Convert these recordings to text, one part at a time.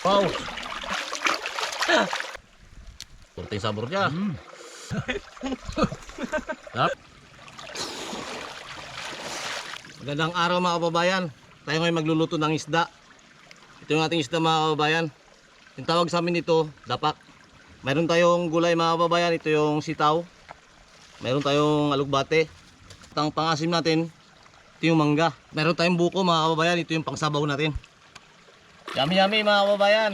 Wow! Yung sabor niya. Mm. Magandang araw mga kababayan. Tayo ngayon magluluto ng isda. Ito yung ating isda mga kababayan. Yung tawag sa amin dito, dapak. Mayroon tayong gulay mga kababayan. Ito yung sitaw. Mayroon tayong alugbate. At ang pangasim natin, ito yung mangga. Mayroon tayong buko mga kababayan. Ito yung pangsabaw natin. Yummy yummy mga kababayan.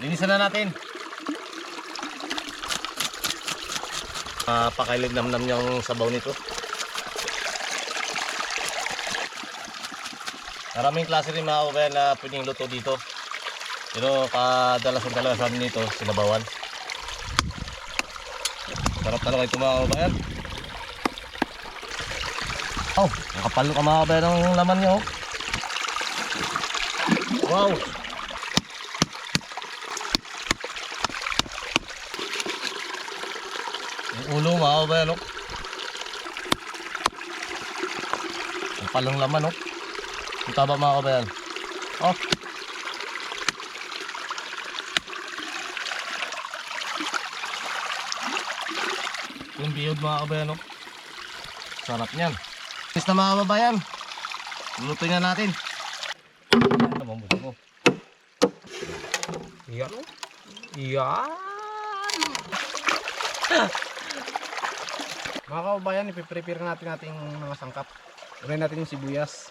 Linisan na natin. Napakailig namnam yung sabaw nito. Maraming klase rin mga kababayan na pwedeng luto dito. Pero kadalasan talaga sa nito, sinabawan. Sarap talaga ito mga kababayan. Oh, nakapalo ka mga kababayan ng laman niya oh. Wow! Yung ulo mga kababayan oh. Ang palong laman oh. Ang taba mga kabayan. Oh. Yung biyod mga kabayan oh. Sarap niyan. Yes na mga kababayan. Lutuin na natin. Ano mo mo? Yan o. Yan. Mga kababayan, ipiprepare natin natin mga sangkap. Unahin natin yung sibuyas.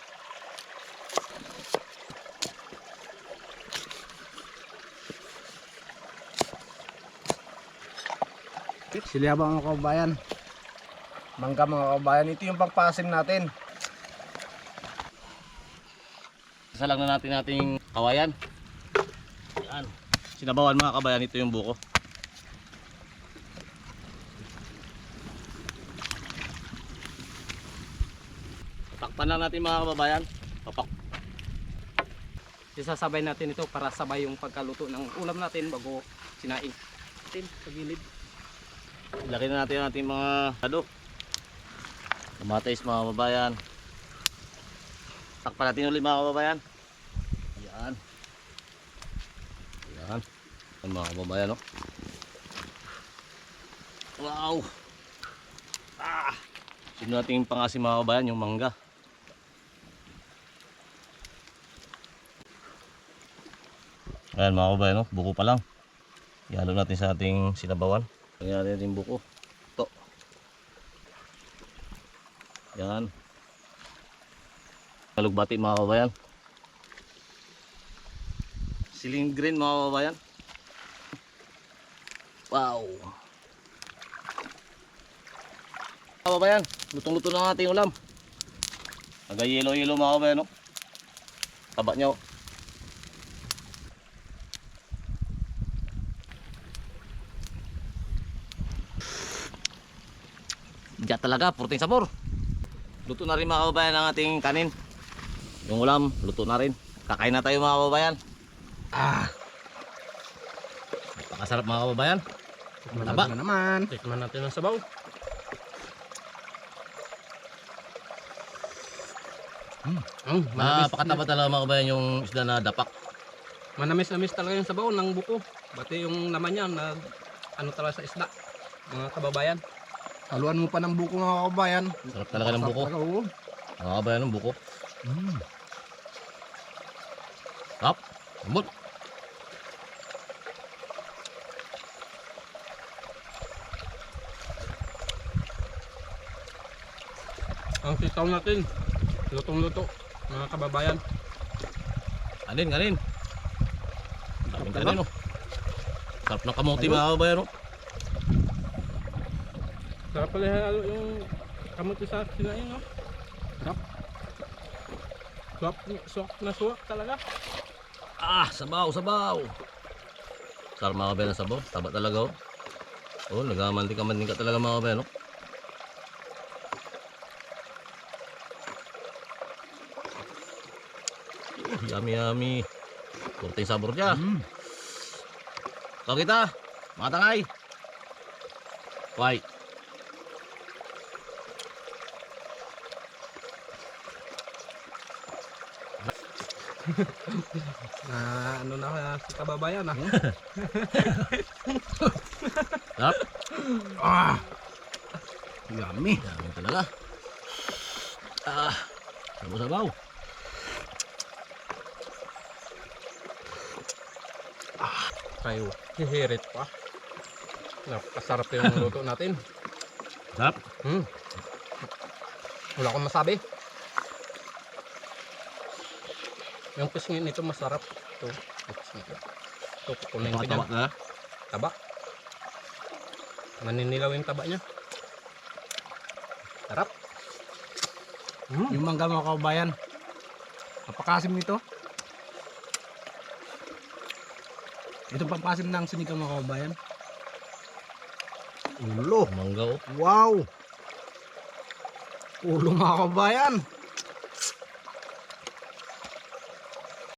Silyaba mga kababayan. Mangga mga kababayan. Ito yung pangpasim natin. Isa lang na natin nating kawayan. Yan. Sinabawan mga kabayan, ito yung buko. Takpan lang natin mga kababayan. Papak. Isasabay natin ito para sabay yung pagkaluto ng ulam natin bago sinaing. Natin sa gilid. Laki na natin ang mga kado. Kamatis mga kababayan. Takpan natin ulit mga kababayan. Yan. Yan mga kababayan oh. Wow. Ah. Sino nating pangasim mga kababayan yung mangga. Ayan mga kababayan oh. Buko pa lang. Ihalo natin sa ating sinabawan. Lagyan natin yung buko. Ito. Yan. Kalugbati mga kababayan. Siling green mga kababayan. Wow. Kababayan, lutong-luto na ang ating ulam. Naga yelo-yelo mga kababayan. No? Taba niya. oh. Diyan talaga, purting sabor. Luto na rin mga kababayan ang ating kanin. Yung ulam, luto na rin. Kakain na tayo mga kababayan. Ah. Napakasarap mga kababayan. Tikman Taba. natin na naman. Tikman natin ang sabaw. Mm, manamis, Napakataba talaga mga kababayan yung isda na dapak. manamis-namis talaga yung sabaw ng buko. Pati yung naman niya na ano talaga sa isda. Mga kababayan. Haluan mo pa ng buko mga kababayan. Sarap talaga ng buko. Talaga, oo. Mga kababayan ng buko. Mm. Sarap. Lambot. Ang sitaw natin. Lutong-luto. Mga kababayan. Kanin, kanin. Daming kanin oh. Sarap ng kamuti mga kababayan oh. Sarap pala halo yung kamuti sa sinain, no? Sarap. Suwak, suwak na suwak talaga. Ah, sabaw, sabaw. Sarap mga kabayan ng sabaw. Taba talaga oh. Oh, nagamantika-mantika ka talaga mga kabayan oh. Yummy yummy. Kurte yung sabor niya. Mm. Ito kita, mga tangay. White. na ano na si kababayan ah. Sarap. Ah! Yummy. Dami talaga. Ah, sabaw-sabaw. Kayo, hihirit pa. Napakasarap yung luto natin. Sarap. Hmm. Wala akong masabi. Yung pisngin nito masarap. Ito. Ito, kukunin ko niyan. na. Taba. Maninilaw yung taba niya. Sarap. Hmm. Yung mangga mga kababayan. Napakasim nito. Ito pampasim ng sinigang mga kababayan. Ulo. Mangga oh. Wow! Ulo mga kababayan.